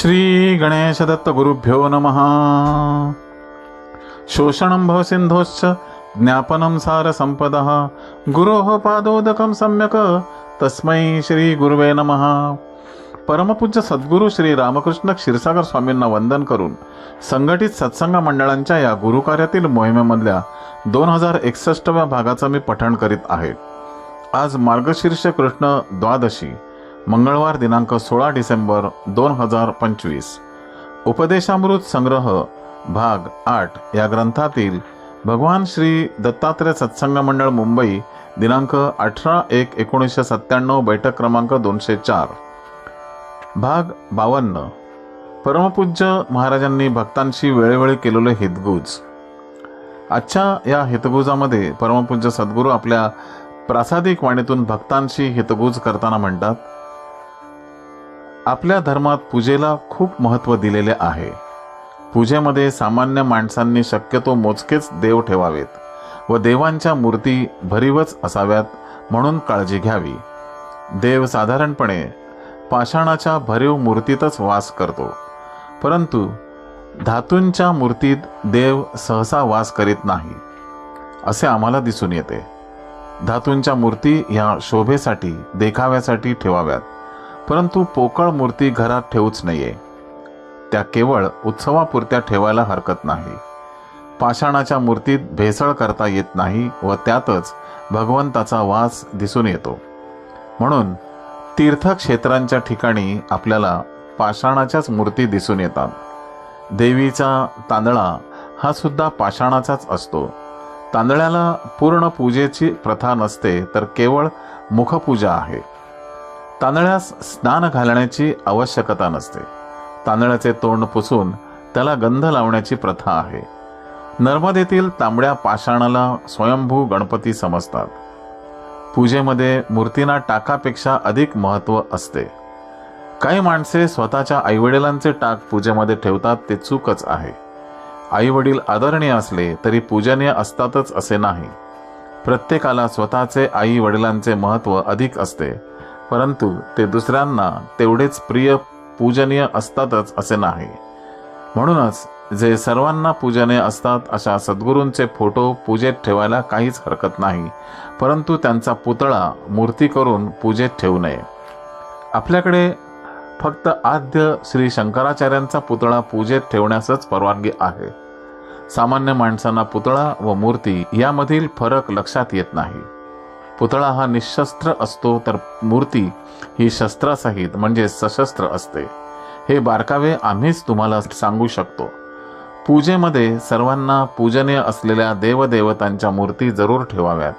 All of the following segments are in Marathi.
श्री गणेश दत्त गुरुभ्यो नमः। शोषणं भवसिन्धोश्च ज्ञापनं सारसम्पदः। गुरोः पादोदकं सम्यक्। तस्मै श्री गुरुवे नमः। परमपूज्य सद्गुरू श्री रामकृष्ण क्षीरसागर स्वामींना वंदन करून संघटित सत्संग मंडळांच्या या गुरुकार्यातील मोहिमेमधल्या दोन हजार एकसष्टव्या भागाचं मी पठण करीत आहे. आज मार्गशीर्ष कृष्ण द्वादशी. मंगळवार दिनांक सोळा डिसेंबर दोन हजार पंचवीस. उपदेशामृत संग्रह भाग आठ या ग्रंथातील भगवान श्री दत्तात्रय सत्संग मंडळ मुंबई दिनांक अठरा एक एकोणीसशे सत्त्याण्णव बैठक क्रमांक दोनशे चार. भाग बावन्न. परमपूज्य महाराजांनी भक्तांशी वेळोवेळी केलेले हितगुज. आजच्या या हितगुजामध्ये परमपूज्य सद्गुरू आपल्या प्रासादिक वाणीतून भक्तांशी हितगुज करताना म्हणतात आपल्या धर्मात पूजेला खूप महत्त्व दिलेले आहे. पूजेमध्ये सामान्य माणसांनी शक्यतो मोजकेच देव ठेवावेत व देवांच्या मूर्ती भरीवच असाव्यात म्हणून काळजी घ्यावी. देव साधारणपणे पाषाणाच्या भरीव मूर्तीतच वास करतो. परंतु धातूंच्या मूर्तीत देव सहसा वास करीत नाही असे आम्हाला दिसून येते. धातूंच्या मूर्ती ह्या शोभेसाठी देखाव्यासाठी ठेवाव्यात. परंतु पोकळ मूर्ती घरात ठेवूच नये त्या केवळ उत्सवापुरत्या ठेवायला हरकत नाही. पाषाणाच्या मूर्तीत भेसळ करता येत नाही व त्यातच भगवंताचा वास दिसून येतो. म्हणून तीर्थक्षेत्रांच्या ठिकाणी आपल्याला पाषाणाच्याच मूर्ती दिसून येतात. देवीचा तांदळा हा सुद्धा पाषाणाचाच असतो. तांदळ्याला पूर्ण पूजेची प्रथा नसते तर केवळ मुखपूजा आहे. तांदळास स्नान घालण्याची आवश्यकता नसते. तांदळाचे तोंड पुसून त्याला गंध लावण्याची प्रथा आहे. नर्मदेतील तांबड्या पाषाणाला स्वयंभू गणपती समजतात. पूजेमध्ये मूर्तींना टाकापेक्षा अधिक महत्त्व असते. काही माणसे स्वतःच्या आईवडिलांचे टाक पूजेमध्ये ठेवतात ते चूकच आहे. आईवडील आदरणीय असले तरी पूजनीय असतातच असे नाही. प्रत्येकाला स्वतःचे आई वडिलांचे महत्त्व अधिक असते. परंतु ते दुसऱ्यांना तेवढेच प्रिय पूजनीय असतातच असे नाही. म्हणूनच जे सर्वांना पूजनीय असतात अशा सद्गुरूंचे फोटो पूजेत ठेवायला काहीच हरकत नाही परंतु त्यांचा पुतळा मूर्ती करून पूजेत ठेवू नये. आपल्याकडे फक्त आद्य श्री शंकराचार्यांचा पुतळा पूजेत ठेवण्यासच परवानगी आहे. सामान्य माणसांना पुतळा व मूर्ती यामधील फरक लक्षात येत नाही. पुतळा हा निशस्त्र असतो तर मूर्ती ही शस्त्रासहित म्हणजे सशस्त्र असते. हे बारकावे आम्हीच तुम्हाला सांगू शकतो. पूजेमध्ये सर्वांना पूजनीय असलेल्या देवदेवतांच्या मूर्ती जरूर ठेवाव्यात.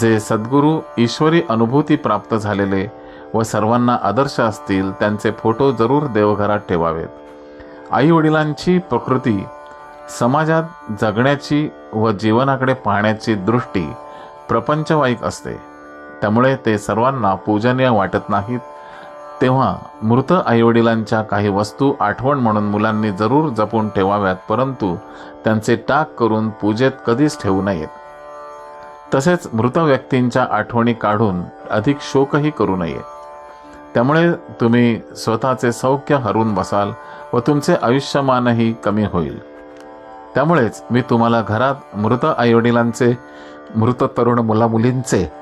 जे सद्गुरू ईश्वरी अनुभूती प्राप्त झालेले व सर्वांना आदर्श असतील त्यांचे फोटो जरूर देवघरात ठेवावेत. आई वडिलांची प्रकृती समाजात जगण्याची व जीवनाकडे पाहण्याची दृष्टी प्रपंचवाईक असते. त्यामुळे ते सर्वांना पूजनीय वाटत नाहीत. तेव्हा मृत आईवडिलांच्या काही वस्तू आठवण म्हणून मुलांनी जरूर जपून ठेवाव्यात परंतु त्यांचे टाक करून पूजेत कधीच ठेवू नयेत. तसेच मृत व्यक्तींच्या आठवणी काढून अधिक शोकही करू नये. त्यामुळे तुम्ही स्वतःचे सौख्य हरून बसाल व तुमचे आयुष्यमानही कमी होईल. त्यामुळेच मी तुम्हाला घरात मृत आईवडिलांचे मृत तरुण मुलामुलींचे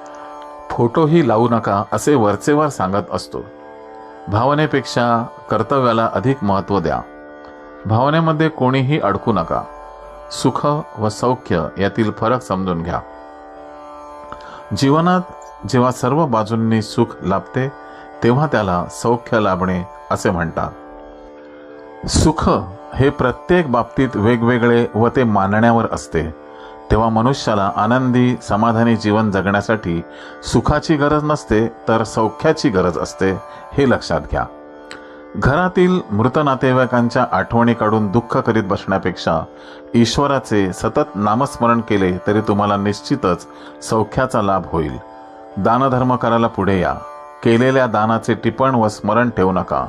फोटोही लावू नका असे वरचेवर सांगत असतो. भावनेपेक्षा कर्तव्याला अधिक महत्त्व द्या. भावनेमध्ये कोणीही अडकू नका. सुख व सौख्य यातील फरक समजून घ्या. जीवनात जेव्हा सर्व बाजूंनी सुख लाभते तेव्हा त्याला सौख्य लाभणे असे म्हणतात. सुख हे प्रत्येक बाबतीत वेगवेगळे व ते मानण्यावर असते. तेव्हा मनुष्याला आनंदी समाधानी जीवन जगण्यासाठी सुखाची गरज नसते तर सौख्याची गरज असते हे लक्षात घ्या. घरातील मृत नातेवाईकांच्या आठवणी काढून दुःख करीत बसण्यापेक्षा ईश्वराचे सतत नामस्मरण केले तरी तुम्हाला निश्चितच सौख्याचा लाभ होईल. दानधर्म करायला पुढे या. केलेल्या दानाचे टिपण व स्मरण ठेवू नका.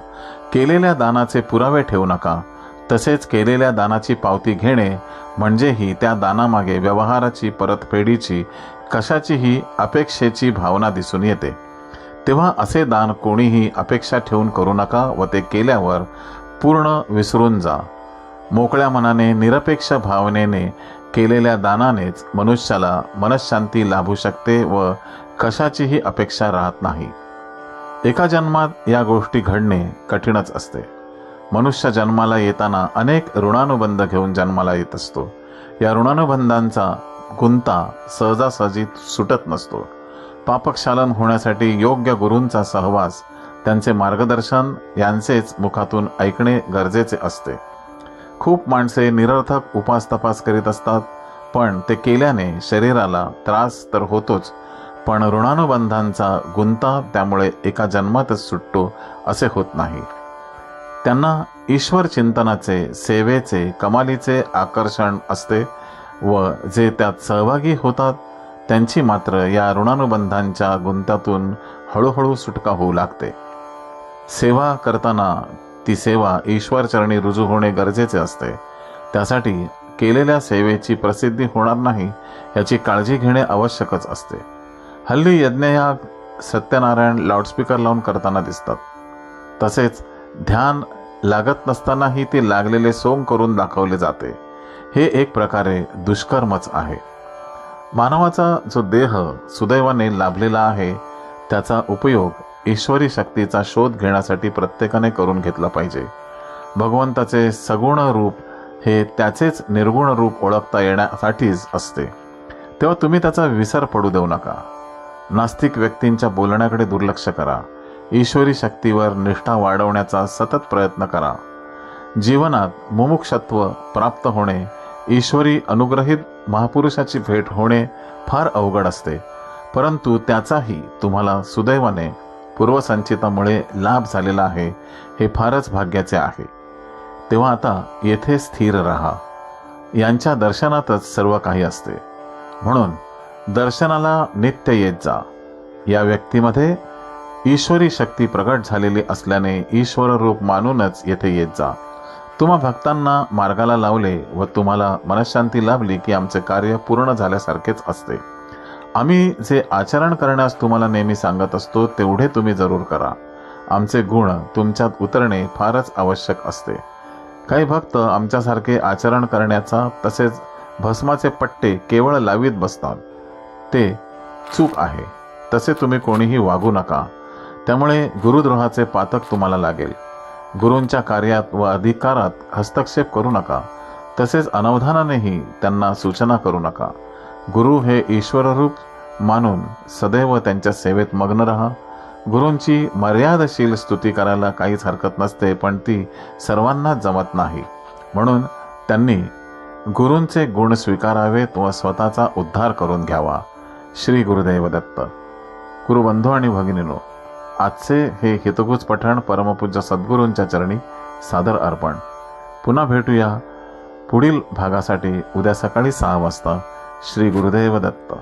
केलेल्या दानाचे पुरावे ठेवू नका. तसेच केलेल्या दानाची पावती घेणे म्हणजेही त्या दानामागे व्यवहाराची परतफेडीची कशाचीही अपेक्षेची भावना दिसून येते. तेव्हा असे दान कोणीही अपेक्षा ठेवून करू नका व ते केल्यावर पूर्ण विसरून जा. मोकळ्या मनाने निरपेक्ष भावनेने केलेल्या दानानेच मनुष्याला मनशांती लाभू शकते व कशाचीही अपेक्षा राहत नाही. एका जन्मात या गोष्टी घडणे कठीणच असते. मनुष्य जन्माला येताना अनेक ऋणानुबंध घेऊन जन्माला येत असतो. या ऋणानुबंधांचा गुंता सहजासहजी सुटत नसतो. पापक्षालन होण्यासाठी योग्य गुरूंचा सहवास त्यांचे मार्गदर्शन यांचेच मुखातून ऐकणे गरजेचे असते. खूप माणसे निरर्थक उपास तपास करीत असतात पण ते केल्याने शरीराला त्रास तर होतोच पण ऋणानुबंधांचा गुंता त्यामुळे एका जन्मातच सुटतो असे होत नाही. त्यांना ईश्वर चिंतनाचे सेवेचे कमालीचे आकर्षण असते व जे त्यात सहभागी होतात त्यांची मात्र या ऋणानुबंधांच्या गुंतातून हळूहळू सुटका होऊ लागते. सेवा करताना ती सेवा ईश्वरचरणी रुजू होणे गरजेचे असते. त्यासाठी केलेल्या सेवेची प्रसिद्धी होणार नाही याची काळजी घेणे आवश्यकच असते. हल्ली यज्ञयाग सत्यनारायण लाऊडस्पीकर लावून करताना दिसतात. तसेच ध्यान लागत नसतानाही ते लागलेले सोंग करून दाखवले जाते. हे एक प्रकारे दुष्कर्मच आहे. मानवाचा जो देह सुदैवाने लाभलेला आहे त्याचा उपयोग ईश्वरी शक्तीचा शोध घेण्यासाठी प्रत्येकाने करून घेतला पाहिजे. भगवंताचे सगुण रूप हे त्याचेच निर्गुण रूप ओळखता येण्यासाठीच असते. तेव्हा तुम्ही त्याचा विसर पडू देऊ नका. नास्तिक व्यक्तींच्या बोलण्याकडे दुर्लक्ष करा. ईश्वरी शक्तीवर निष्ठा वाढवण्याचा सतत प्रयत्न करा. जीवनात मुमुक्षत्व प्राप्त होणे ईश्वरी अनुग्रहित महापुरुषाची भेट होणे फार अवघड असते. परंतु त्याचाही तुम्हाला सुदैवाने पूर्वसंचितामुळे लाभ झालेला आहे हे फारच भाग्याचे आहे. तेव्हा आता येथे स्थिर राहा. यांच्या दर्शनातच सर्व काही असते. म्हणून दर्शनाला नित्य येत जा. या व्यक्तीमध्ये ईश्वरी शक्ती प्रकट झालेली असल्याने ईश्वर रूप मानूनच येथे येत जा. तुम्हा भक्तांना मार्गाला लावले व तुम्हाला मनशांती लाभली की आमचे कार्य पूर्ण झाल्यासारखेच असते. आम्ही जे आचरण करण्यास तुम्हाला नेहमी सांगत असतो तेवढे तुम्ही जरूर करा. आमचे गुण तुमच्यात उतरणे फारच आवश्यक असते. काही भक्त आमच्यासारखे आचरण करण्याचा तसेच भस्माचे पट्टे केवळ लावीत बसतात. ते चूक आहे. तसे तुम्ही कोणीही वागू नका. त्यामुळे गुरुद्रोहाचे पातक तुम्हाला लागेल. गुरूंच्या कार्यात व अधिकारात हस्तक्षेप करू नका. तसेच अनवधानानेही त्यांना सूचना करू नका. गुरु हे ईश्वररूप मानून सदैव त्यांच्या सेवेत मग्न राहा. गुरूंची मर्यादशील स्तुती करायला काहीच हरकत नसते पण ती सर्वांनाच जमत नाही. म्हणून त्यांनी गुरूंचे गुण स्वीकारावेत व स्वतःचा उद्धार करून घ्यावा. श्री गुरुदेव दत्त गुरुबंधू आणि भगिनीनो आजचे हे हितगुज पठण परमपूज्य सद्गुरूंच्या चरणी सादर अर्पण. पुन्हा भेटूया पुढील भागासाठी उद्या सकाळी सहा वाजता श्री गुरुदेव दत्त.